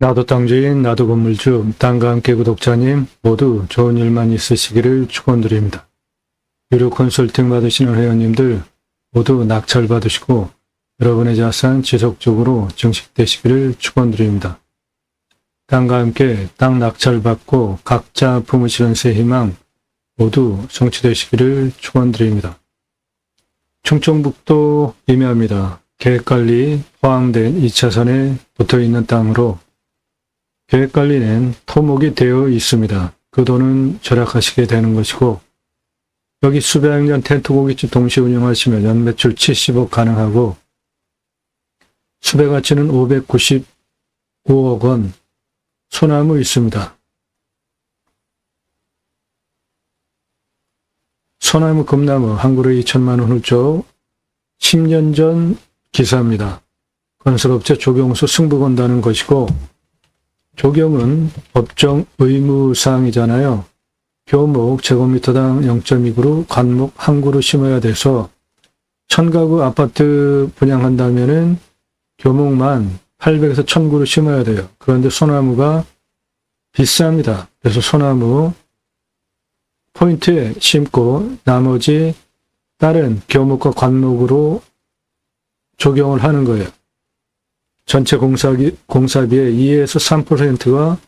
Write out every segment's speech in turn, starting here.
나도 땅주인, 나도 건물주, 땅과 함께 구독자님 모두 좋은 일만 있으시기를 축원드립니다. 유료 컨설팅 받으시는 회원님들 모두 낙찰 받으시고 여러분의 자산 지속적으로 증식되시기를 축원드립니다. 땅과 함께 땅 낙찰 받고 각자 품으시는 새 희망 모두 성취되시기를 축원드립니다. 충청북도 임야입니다. 계획관리 포함된 2차선에 붙어있는 땅으로 계획관리는 토목이 되어 있습니다. 그 돈은 절약하시게 되는 것이고 여기 수백 년 텐트 고깃집 동시 운영하시면 연 매출 70억 가능하고 수배 가치는 595억 원 소나무 있습니다. 소나무 금나무 한 그루에 2천만 원 훌쩍 10년 전 기사입니다. 건설업체 조경수 승부 건다는 것이고 조경은 법정 의무사항이잖아요. 교목 제곱미터당 0.2그루 관목 한 그루 심어야 돼서 천가구 아파트 분양한다면 은 교목만 800에서 1000그루 심어야 돼요. 그런데 소나무가 비쌉니다. 그래서 소나무 포인트에 심고 나머지 다른 교목과 관목으로 조경을 하는 거예요. 전체 공사비, 공사비의 2에서 3%가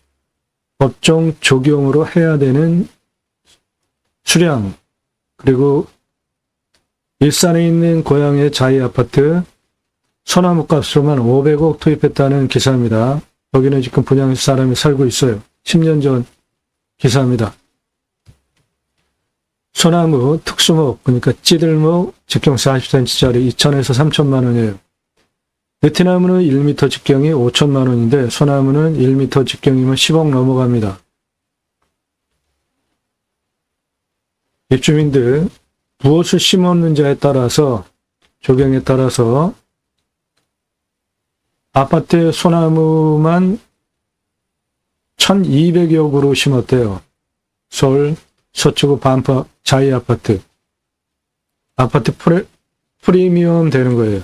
법정 조경으로 해야 되는 수량, 그리고 일산에 있는 고향의 자이 아파트 소나무 값으로만 500억 투입했다는 기사입니다. 여기는 지금 분양해서 사람이 살고 있어요. 10년 전 기사입니다. 소나무 특수목, 그러니까 찌들목 직경 40cm짜리 2천에서 3천만 원이에요. 베트남은 1m 직경이 5천만 원인데 소나무는 1m 직경이면 10억 넘어갑니다. 입주민들 무엇을 심었는지에 따라서 조경에 따라서 아파트에 소나무만 1200여 그루 심었대요. 서울 서초구 반파 자이 아파트. 아파트 프레, 프리미엄 되는 거예요.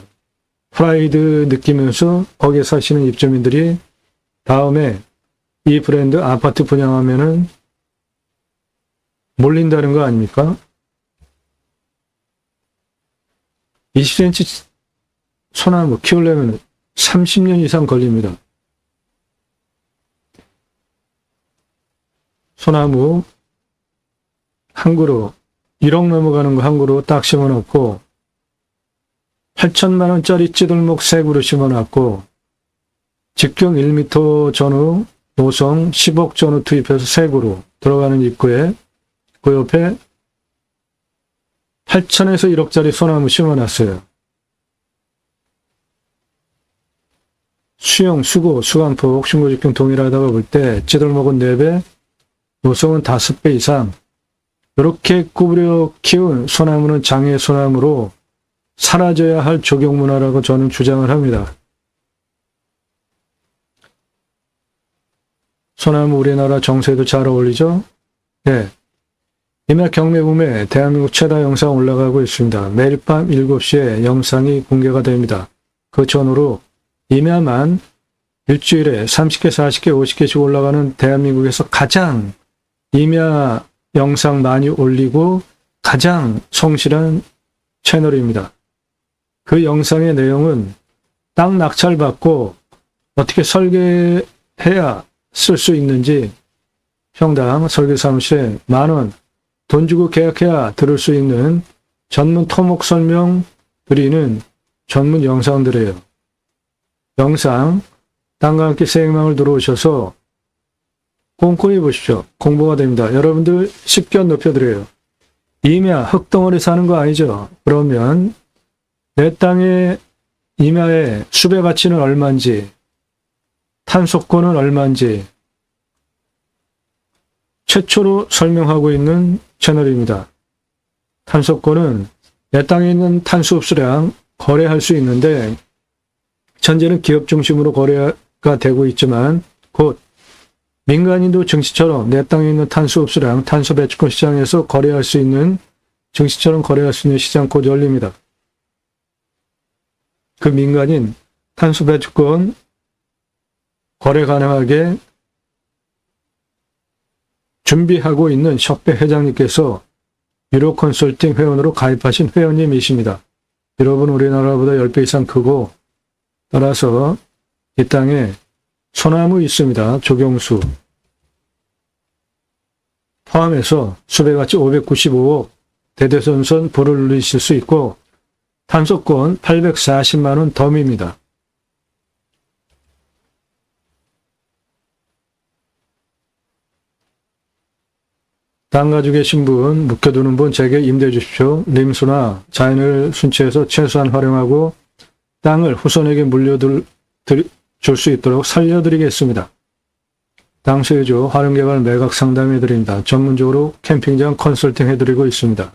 프라이드 느끼면서 거기에 사시는 입주민들이 다음에 이 브랜드 아파트 분양하면은 몰린다는 거 아닙니까? 20cm 소나무 키우려면 30년 이상 걸립니다. 소나무 한 그루 1억 넘어가는 거 한 그루 딱 심어놓고 8천만 원짜리 찌들목 세 그루 심어놨고 직경 1m 전후 노성 10억 전후 투입해서 세 그루 들어가는 입구에 그 옆에 8천에서 1억짜리 소나무 심어놨어요. 수영, 수고, 수강폭, 신고직경 동일하다고 볼 때 찌들목은 4배, 노성은 5배 이상 이렇게 구부려 키운 소나무는 장애 소나무로 사라져야 할 조경 문화라고 저는 주장을 합니다. 소나무 우리나라 정세도 잘 어울리죠? 네. 임야 경매붐에 대한민국 최다 영상 올라가고 있습니다. 매일 밤 7시에 영상이 공개가 됩니다. 그 전후로 임야만 일주일에 30개, 40개, 50개씩 올라가는 대한민국에서 가장 임야 영상 많이 올리고 가장 성실한 채널입니다. 그 영상의 내용은 땅 낙찰받고 어떻게 설계해야 쓸 수 있는지 평당 설계사무실에 만원 돈 주고 계약해야 들을 수 있는 전문 토목 설명 드리는 전문 영상들이에요. 영상 땅과 함께 생망을 들어오셔서 꼼꼼히 보십시오. 공부가 됩니다. 여러분들 식견 높여드려요. 임야 흙덩어리 사는 거 아니죠? 그러면 내 땅의 임야의 수배 가치는 얼마인지, 탄소권은 얼마인지 최초로 설명하고 있는 채널입니다. 탄소권은 내 땅에 있는 탄소 흡수량 거래할 수 있는데 현재는 기업 중심으로 거래가 되고 있지만 곧 민간인도 증시처럼 내 땅에 있는 탄소 흡수량, 탄소 배출권 시장에서 거래할 수 있는 증시처럼 거래할 수 있는 시장 곧 열립니다. 그 민간인 탄소 배출권 거래 가능하게 준비하고 있는 협회 회장님께서 유로 컨설팅 회원으로 가입하신 회원님이십니다. 여러분 우리나라보다 10배 이상 크고 따라서 이 땅에 소나무 있습니다. 조경수 포함해서 수배가치 595억 대대손손 불을 누리실 수 있고 탄소권 840만원 덤입니다. 땅 가지고 계신 분, 묵혀두는 분 제게 임대해 주십시오. 림수나 자연을 순치해서 최소한 활용하고 땅을 후손에게 물려줄 수 있도록 살려드리겠습니다. 땅 소유주 활용개발 매각 상담해 드립니다. 전문적으로 캠핑장 컨설팅 해드리고 있습니다.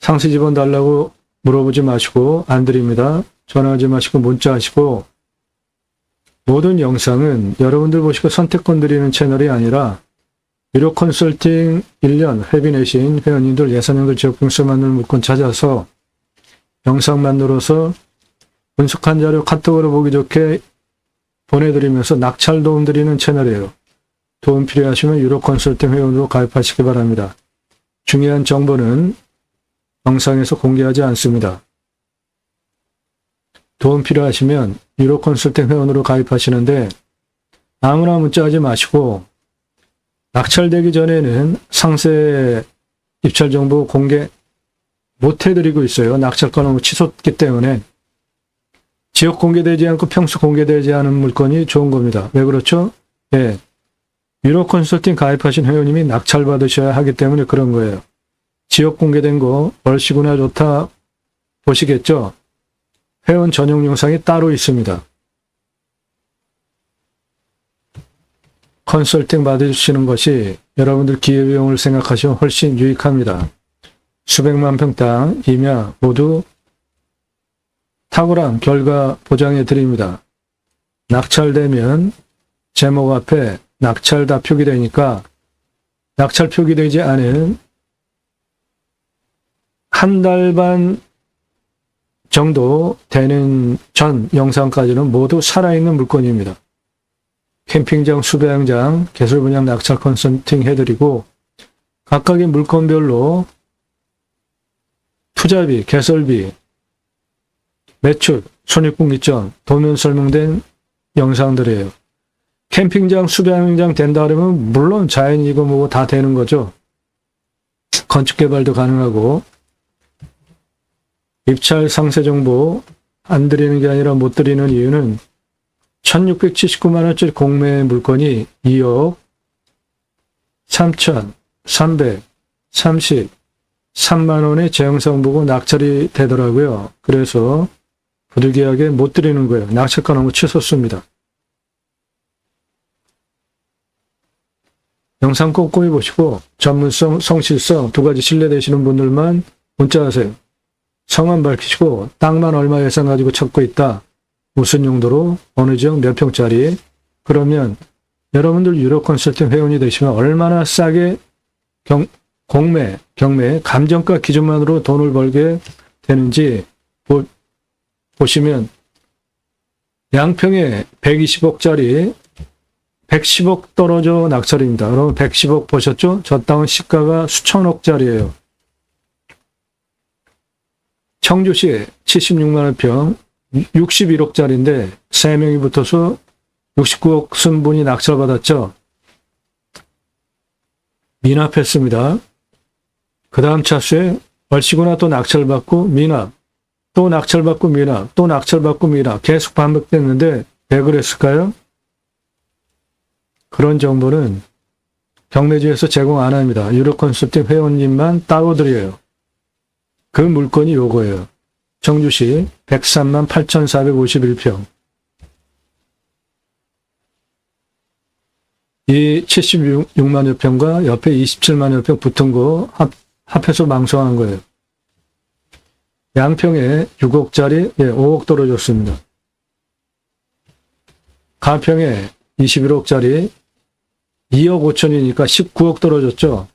상세 집원 달라고 물어보지 마시고 안 드립니다. 전화하지 마시고 문자하시고 모든 영상은 여러분들 보시고 선택권 드리는 채널이 아니라 유료 컨설팅 1년 회비 내신 회원님들 예산형들 지역병수 만들 물건 찾아서 영상 만들어서 분석한 자료 카톡으로 보기 좋게 보내드리면서 낙찰 도움 드리는 채널이에요. 도움 필요하시면 유료 컨설팅 회원으로 가입하시기 바랍니다. 중요한 정보는 영상에서 공개하지 않습니다. 도움 필요하시면 유료 컨설팅 회원으로 가입하시는데 아무나 문자하지 마시고 낙찰되기 전에는 상세 입찰 정보 공개 못 해드리고 있어요. 낙찰권 너무 치솟기 때문에 지역 공개되지 않고 평수 공개되지 않은 물건이 좋은 겁니다. 왜 그렇죠? 예. 유로 컨설팅 가입하신 회원님이 낙찰 받으셔야 하기 때문에 그런 거예요. 지역 공개된 거 얼씨구나 좋다 보시겠죠? 회원 전용 영상이 따로 있습니다. 컨설팅 받으시는 것이 여러분들 기회비용을 생각하시면 훨씬 유익합니다. 수백만 평 땅, 임야 모두 탁월한 결과 보장해 드립니다. 낙찰되면 제목 앞에 낙찰 다 표기되니까 낙찰 표기되지 않은 한 달 반 정도 되는 전 영상까지는 모두 살아있는 물건입니다. 캠핑장, 수배양장, 개설 분양 낙찰 컨설팅 해드리고 각각의 물건별로 투자비, 개설비, 매출, 손익분기점, 도면 설명된 영상들이에요. 캠핑장, 수배양장 된다 그러면 물론 자연이고 뭐고 다 되는 거죠. 건축 개발도 가능하고 입찰 상세 정보 안 드리는 게 아니라 못 드리는 이유는 1679만 원짜리 공매 물건이 2억 3,333만 원의 재영상 보고 낙찰이 되더라고요. 그래서 부득이하게 못 드리는 거예요. 낙찰가 너무 치솟습니다. 영상 꼼꼼히 보시고 전문성, 성실성 두 가지 신뢰되시는 분들만 문자하세요. 성함 밝히시고 땅만 얼마 예산 가지고 찾고 있다. 무슨 용도로 어느 지역 몇 평짜리 그러면 여러분들 유료 컨설팅 회원이 되시면 얼마나 싸게 경, 공매, 경매, 감정가 기준만으로 돈을 벌게 되는지 보, 보시면 양평에 120억짜리 110억 떨어져 낙찰입니다. 여러분 110억 보셨죠? 저 땅은 시가가 수천억짜리예요. 청주시 76만원 평 61억짜리인데 3명이 붙어서 69억 순분이 낙찰받았죠. 미납했습니다. 그 다음 차수에 얼씨구나 또 낙찰받고 미납, 또 낙찰받고 미납, 또 낙찰받고 미납 계속 반복됐는데 왜 그랬을까요? 그런 정보는 경매지에서 제공 안 합니다. 유로 컨설팅 회원님만 따로 드려요. 그 물건이 요거예요. 정주시 103만 8,451평. 이 76만여 평과 옆에 27만여 평 붙은 거 합, 합해서 망성한 거예요. 양평에 6억짜리 예, 5억 떨어졌습니다. 가평에 21억짜리 2억 5천이니까 19억 떨어졌죠.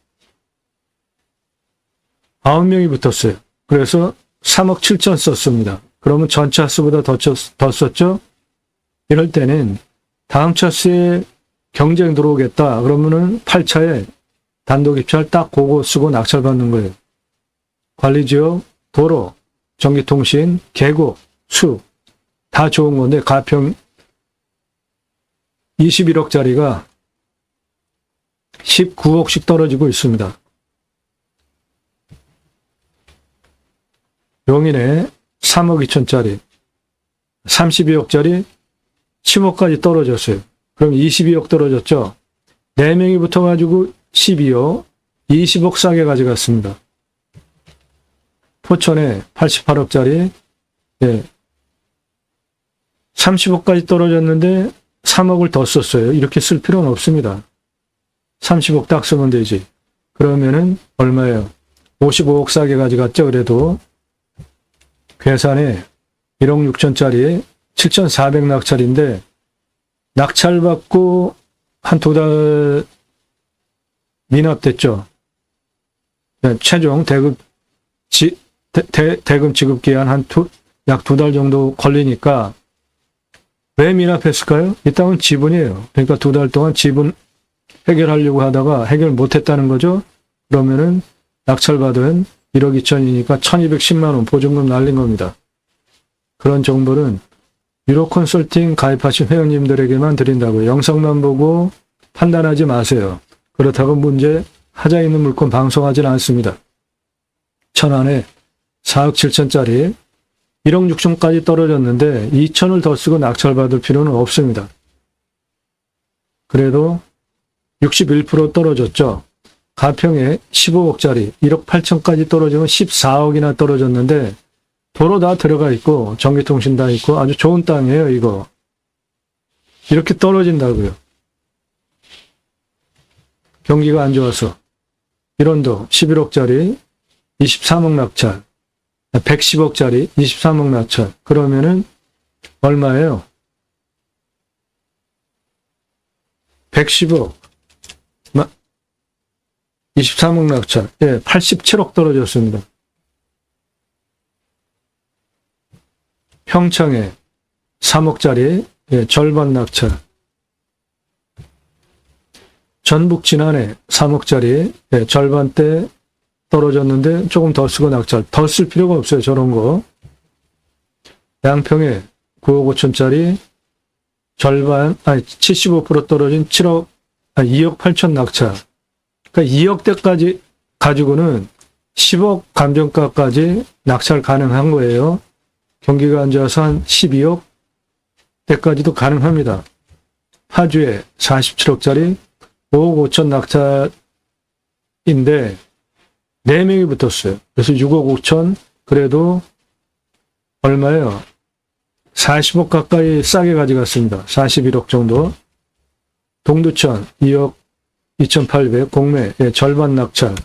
9명이 붙었어요. 그래서 3억 7천 썼습니다. 그러면 전체 하수보다 더, 더 썼죠? 이럴 때는 다음 차수에 경쟁 들어오겠다. 그러면은 8차에 단독 입찰 딱 그거 쓰고 낙찰 받는 거예요. 관리지역, 도로, 전기통신, 계곡, 수, 다 좋은 건데 가평 21억짜리가 19억씩 떨어지고 있습니다. 용인에 3억 2천짜리, 32억짜리 10억까지 떨어졌어요. 그럼 22억 떨어졌죠? 4명이 붙어가지고 12억, 20억 싸게 가져갔습니다. 포천에 88억짜리, 예. 30억까지 떨어졌는데 3억을 더 썼어요. 이렇게 쓸 필요는 없습니다. 30억 딱 쓰면 되지. 그러면은 얼마예요? 55억 싸게 가져갔죠. 그래도 괴산에 1억 6천짜리 7,400 낙찰인데 낙찰받고 한 두 달 미납됐죠. 네, 최종 대급 지, 대, 금 지급 기한 한 약 두 달 정도 걸리니까 왜 미납했을까요? 이 땅은 지분이에요. 그러니까 두 달 동안 지분 해결하려고 하다가 해결 못했다는 거죠. 그러면은 낙찰받은 1억 2천이니까 1210만 원 보증금 날린 겁니다. 그런 정보는 유로 컨설팅 가입하신 회원님들에게만 드린다고요. 영상만 보고 판단하지 마세요. 그렇다고 문제 하자 있는 물건 방송하지는 않습니다. 천안에 4억 7천짜리 1억 6천까지 떨어졌는데 2천을 더 쓰고 낙찰받을 필요는 없습니다. 그래도 61% 떨어졌죠. 가평에 15억짜리 1억 8천까지 떨어지면 14억이나 떨어졌는데 도로 다 들어가 있고 전기통신 다 있고 아주 좋은 땅이에요 이거. 이렇게 떨어진다고요. 경기가 안 좋아서. 일원도 11억짜리 23억 낙찰 110억짜리 23억 낙찰 그러면은 얼마예요? 110억 23억 낙찰 예, 87억 떨어졌습니다. 평창에 3억짜리 예, 절반 낙찰 전북 지난해 3억짜리 예, 절반대 떨어졌는데 조금 더 쓰고 낙찰. 더 쓸 필요가 없어요. 저런 거. 양평에 9억 5천짜리 절반, 아니 75% 떨어진 7억, 아니 2억 8천 낙찰. 그러니까 2억대까지 가지고는 10억 감정가까지 낙찰 가능한 거예요. 경기가 안 좋아서 한 12억 대까지도 가능합니다. 파주에 47억짜리 5억 5천 낙찰인데 4명이 붙었어요. 그래서 6억 5천, 그래도 얼마예요? 40억 가까이 싸게 가져갔습니다. 41억 정도. 동두천 2억 2,800, 공매 예, 절반 낙찰.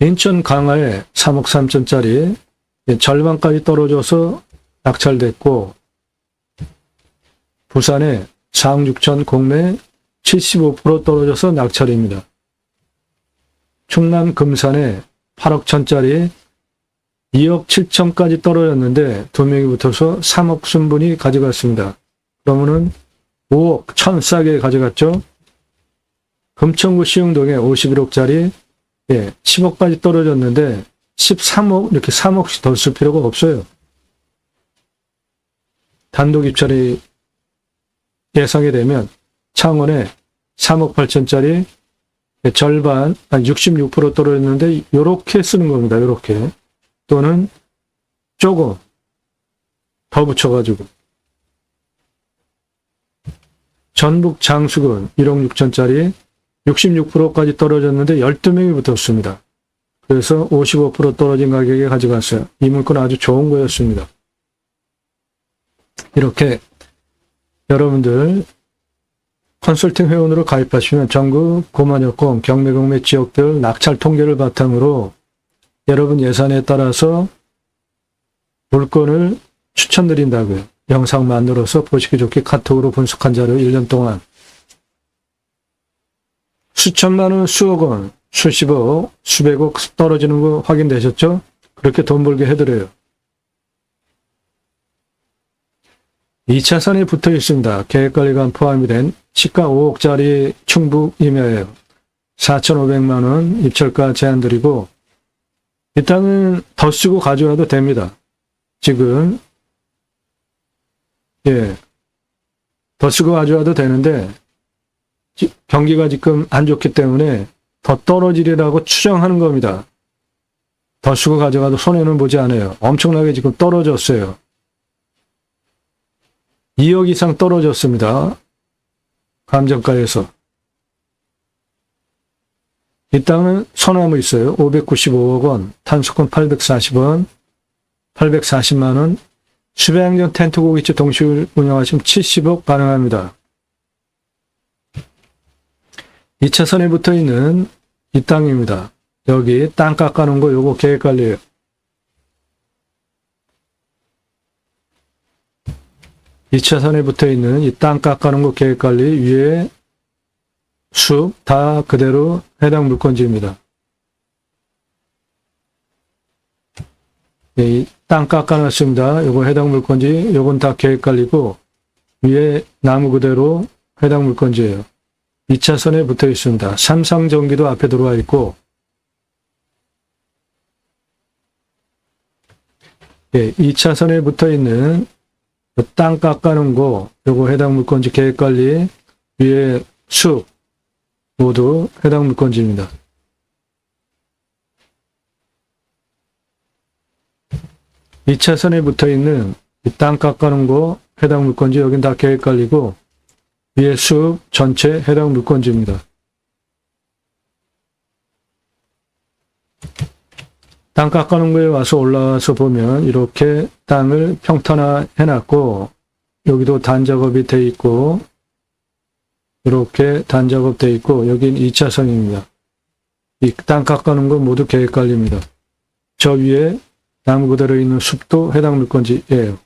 인천 강화에 3억 3천짜리 예, 절반까지 떨어져서 낙찰됐고 부산에 4억 6천 공매 75% 떨어져서 낙찰입니다. 충남 금산에 8억 천짜리 2억 7천까지 떨어졌는데 두 명이 붙어서 3억 순분이 가져갔습니다. 그러면은 5억 천 싸게 가져갔죠. 금천구 시흥동에 51억짜리 예, 10억까지 떨어졌는데 13억 이렇게 3억씩 더 쓸 필요가 없어요. 단독 입찰이 예상이 되면 창원에 3억 8천짜리 절반, 한 66% 떨어졌는데, 요렇게 쓰는 겁니다. 요렇게. 또는 조금 더 붙여가지고. 전북 장수군 1억 6천짜리 66%까지 떨어졌는데 12명이 붙었습니다. 그래서 55% 떨어진 가격에 가져갔어요. 이 물건 아주 좋은 거였습니다. 이렇게 여러분들 컨설팅 회원으로 가입하시면 전국 고만여권 경매경매 지역별 낙찰 통계를 바탕으로 여러분 예산에 따라서 물건을 추천드린다고요. 영상 만들어서 보시기 좋게 카톡으로 분석한 자료 1년 동안 수천만 원, 수억 원, 수십억, 수백억 떨어지는 거 확인되셨죠? 그렇게 돈 벌게 해드려요. 2차선에 붙어 있습니다. 계획관리관 포함이 된 시가 5억짜리 충북 임야예요. 4,500만원 입철가 제한 드리고 이 땅은 더 쓰고 가져와도 됩니다. 지금 예, 더 쓰고 가져와도 되는데 지- 경기가 지금 안 좋기 때문에 더 떨어지리라고 추정하는 겁니다. 더 쓰고 가져가도 손해는 보지 않아요. 엄청나게 지금 떨어졌어요. 2억 이상 떨어졌습니다. 감정가에서. 이 땅은 소나무 있어요. 595억 원, 탄소권 840원, 840만 원, 수배양전 텐트 고깃집 동시에 운영하시면 70억 가능합니다. 2차선에 붙어 있는 이 땅입니다. 여기 땅 깎아놓은 거 요거 계획 관리예요. 이차선에 붙어 있는 이 땅 깎아놓은 거 계획 관리 위에 숲 다 그대로 해당 물건지입니다. 예, 땅 깎아놨습니다. 요거 해당 물건지, 요건 다 계획 관리고 위에 나무 그대로 해당 물건지예요. 2차선에 붙어 있습니다. 삼성전기도 앞에 들어와 있고 예, 2차선에 붙어 있는 그땅 깎아놓은 거, 요거 해당 물건지 계획 관리, 위에 숲, 모두 해당 물건지입니다. 이차선에 붙어 있는 이땅 깎아놓은 거, 해당 물건지, 여긴 다 계획 관리고, 위에 숲 전체 해당 물건지입니다. 땅 깎아놓은 거에 와서 올라와서 보면 이렇게 땅을 평탄화 해놨고 여기도 단작업이 돼 있고 이렇게 단작업 돼 있고 여긴 2차선입니다. 이 땅 깎아놓은 건 모두 계획관리입니다. 저 위에 나무 그대로 있는 숲도 해당 물건지예요.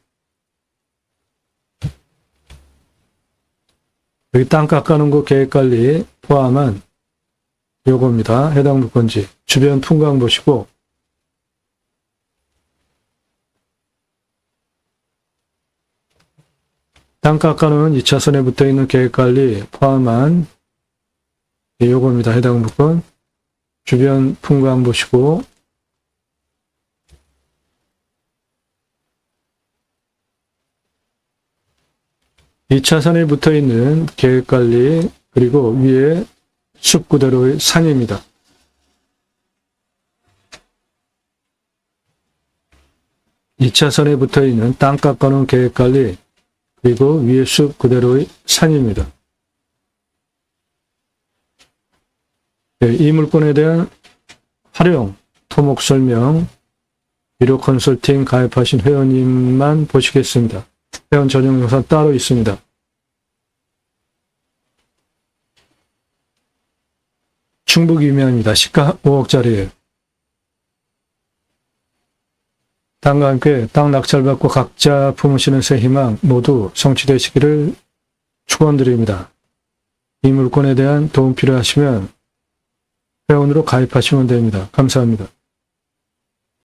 여기 땅 깎아놓은 거 계획관리 포함한 요겁니다. 해당 물건지. 주변 풍광 보시고 땅 깎아놓은 2차선에 붙어 있는 계획관리 포함한 예, 요겁니다. 해당 물건. 주변 풍광 보시고 이차선에 붙어 있는 계획관리 그리고 위에 숲 그대로의 산입니다. 이차선에 붙어 있는 땅 깎아놓은 계획관리 그리고 위에 숲 그대로의 산입니다. 네, 이 물건에 대한 활용, 토목 설명, 유료 컨설팅 가입하신 회원님만 보시겠습니다. 회원 전용 영상 따로 있습니다. 충북 유명입니다. 시가 5억짜리예요. 땅과 함께 땅 낙찰받고 각자 품으시는 새 희망 모두 성취되시기를 축원드립니다. 이 물건에 대한 도움 필요하시면 회원으로 가입하시면 됩니다. 감사합니다.